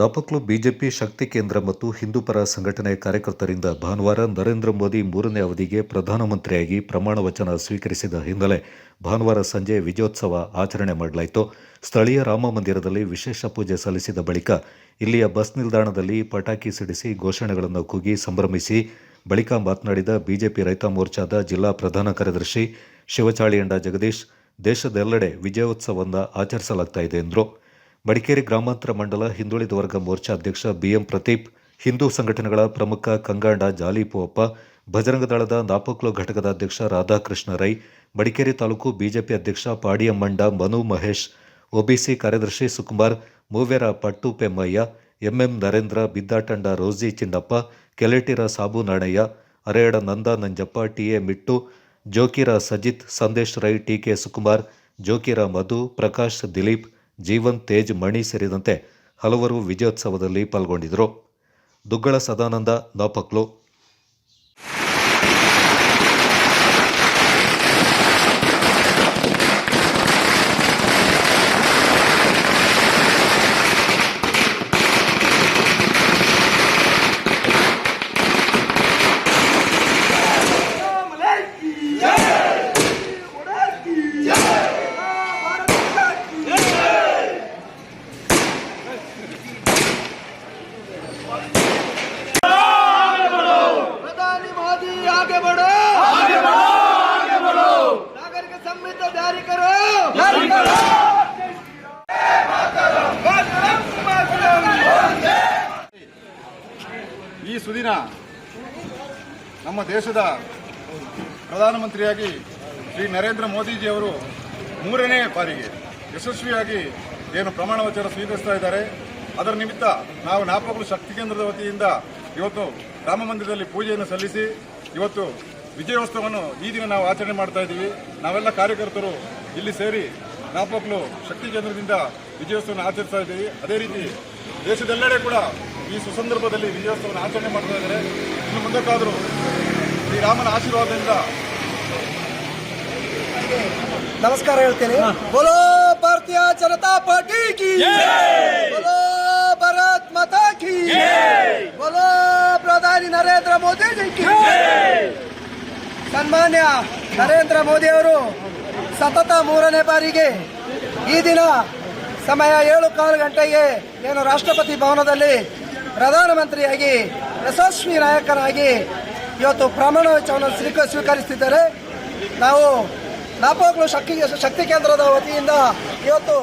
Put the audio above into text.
ದಾಪಕ್ಲು BJP ಶಕ್ತಿ ಕೇಂದ್ರ ಮತ್ತು ಹಿಂದೂಪರ ಸಂಘಟನೆ ಕಾರ್ಯಕರ್ತರಿಂದ ಭಾನುವಾರ ನರೇಂದ್ರ ಮೋದಿ ಮೂರನೇ ಅವಧಿಗೆ ಪ್ರಧಾನಮಂತ್ರಿಯಾಗಿ ಪ್ರಮಾಣ ವಚನ ಸ್ವೀಕರಿಸಿದ ಹಿನ್ನೆಲೆ ಭಾನುವಾರ ಸಂಜೆ ವಿಜಯೋತ್ಸವ ಆಚರಣೆ ಮಾಡಲಾಯಿತು. ಸ್ಥಳೀಯ ರಾಮ ಮಂದಿರದಲ್ಲಿ ವಿಶೇಷ ಪೂಜೆ ಸಲ್ಲಿಸಿದ ಬಳಿಕ ಇಲ್ಲಿಯ ಬಸ್ ನಿಲ್ದಾಣದಲ್ಲಿ ಪಟಾಕಿ ಸಿಡಿಸಿ ಘೋಷಣೆಗಳನ್ನು ಕೂಗಿ ಸಂಭ್ರಮಿಸಿ ಬಳಿಕ ಮಾತನಾಡಿದ ಬಿಜೆಪಿ ರೈತ ಮೋರ್ಚಾದ ಜಿಲ್ಲಾ ಪ್ರಧಾನ ಕಾರ್ಯದರ್ಶಿ ಶಿವಚಾಳಿಯಂಡ ಜಗದೀಶ್, ದೇಶದೆಲ್ಲೆಡೆ ವಿಜಯೋತ್ಸವವನ್ನು ಆಚರಿಸಲಾಗ್ತಾ ಇದೆ ಎಂದರು. ಮಡಿಕೇರಿ ಗ್ರಾಮಾಂತರ ಮಂಡಲ ಹಿಂದುಳಿದ ವರ್ಗ ಮೋರ್ಚಾ ಅಧ್ಯಕ್ಷ ಬಿಎಂ ಪ್ರತೀಪ್, ಹಿಂದೂ ಸಂಘಟನೆಗಳ ಪ್ರಮುಖ ಕಂಗಾಂಡ ಜಾಲಿಪುವಪ್ಪ, ಭಜರಂಗ ದಳದ ನಾಪಕ್ಲು ಘಟಕದ ಅಧ್ಯಕ್ಷ ರಾಧಾಕೃಷ್ಣ ರೈ, ಮಡಿಕೇರಿ ತಾಲೂಕು ಬಿಜೆಪಿ ಅಧ್ಯಕ್ಷ ಪಾಡಿಯಮ್ಮಂಡ ಮನು ಮಹೇಶ್, ಒಬಿಸಿ ಕಾರ್ಯದರ್ಶಿ Sukumar, Moovyara Pattu Pemmaiah, M M Narendra, Biddatanda Roji Chinnappa Keletira Sabu Nanaiah, Areyada Nanda Nanjappa T A Mittu, Jokira Sajith, Sandesh Rai T K Sukumar, Jokira Madhu, Prakash Dilip Jeevan Tej Mani ಸೇರಿದಂತೆ ಹಲವರು ವಿಜಯೋತ್ಸವದಲ್ಲಿ ಪಾಲ್ಗೊಂಡಿದ್ದರು. ದುಗ್ಗಳ ಸದಾನಂದ ನಾಪಕ್ಲು ಈ ಸುದಿನ ನಮ್ಮ ದೇಶದ ಪ್ರಧಾನಮಂತ್ರಿಯಾಗಿ ಶ್ರೀ ನರೇಂದ್ರ ಮೋದಿಜಿಯವರು ಮೂರನೇ ಬಾರಿಗೆ ಯಶಸ್ವಿಯಾಗಿ ಏನು ಪ್ರಮಾಣ ವಚನ ಸ್ವೀಕರಿಸ್ತಾ ಇದ್ದಾರೆ, ಅದರ ನಿಮಿತ್ತ ನಾವು ನಾಪಗಳು ಶಕ್ತಿ ಕೇಂದ್ರದ ವತಿಯಿಂದ ಇವತ್ತು ರಾಮ ಮಂದಿರದಲ್ಲಿ ಪೂಜೆಯನ್ನು ಸಲ್ಲಿಸಿ, ಇವತ್ತು ವಿಜಯೋತ್ಸವವನ್ನು ಈ ದಿನ ನಾವು ಆಚರಣೆ ಮಾಡ್ತಾ ಇದ್ದೀವಿ. ನಾವೆಲ್ಲ ಕಾರ್ಯಕರ್ತರು ಇಲ್ಲಿ ಸೇರಿ ನಾಪಕ್ಲು ಶಕ್ತಿ ಕೇಂದ್ರದಿಂದ ವಿಜಯೋತ್ಸವವನ್ನು ಆಚರಿಸ್ತಾ ಇದ್ದೀವಿ. ಅದೇ ರೀತಿ ದೇಶದೆಲ್ಲೆಡೆ ಕೂಡ ಈ ಸುಸಂದರ್ಭದಲ್ಲಿ ವಿಜಯೋತ್ಸವವನ್ನು ಆಚರಣೆ ಮಾಡ್ತಾ ಇದ್ದಾರೆ. ಇನ್ನು ಮುಂದಕ್ಕಾದರೂ ಶ್ರೀರಾಮನ ಆಶೀರ್ವಾದದಿಂದ ನಮಸ್ಕಾರ ಹೇಳ್ತೇನೆ. ಭಾರತೀಯ ಜನತಾ ಪಾರ್ಟಿ ಕಿ ಬೋಲೋ ಭಾರತ್ ಮಾತಾ ಕಿ ಬೋಲೋ ಪ್ರಧಾನಿ ನರೇಂದ್ರ ಮೋದಿ ಕಿ ಸನ್ಮಾನ್ಯ ನರೇಂದ್ರ ಮೋದಿ ಅವರು ಸತತ ಮೂರನೇ ಬಾರಿಗೆ ಈ ದಿನ ಸಮಯ ಏಳು ಕಾಲು ಗಂಟೆಗೆ ಏನು ರಾಷ್ಟ್ರಪತಿ ಭವನದಲ್ಲಿ ಪ್ರಧಾನಮಂತ್ರಿಯಾಗಿ ಯಶಸ್ವಿ ನಾಯಕನಾಗಿ ಇವತ್ತು ಪ್ರಮಾಣ ವಚನವನ್ನು ಸ್ವೀಕ ಸ್ವೀಕರಿಸುತ್ತಿದ್ದಾರೆ ನಾವು ನಾಪೋಕ್ಲು ಶಕ್ತಿ ಶಕ್ತಿ ಕೇಂದ್ರದ ವತಿಯಿಂದ ಇವತ್ತು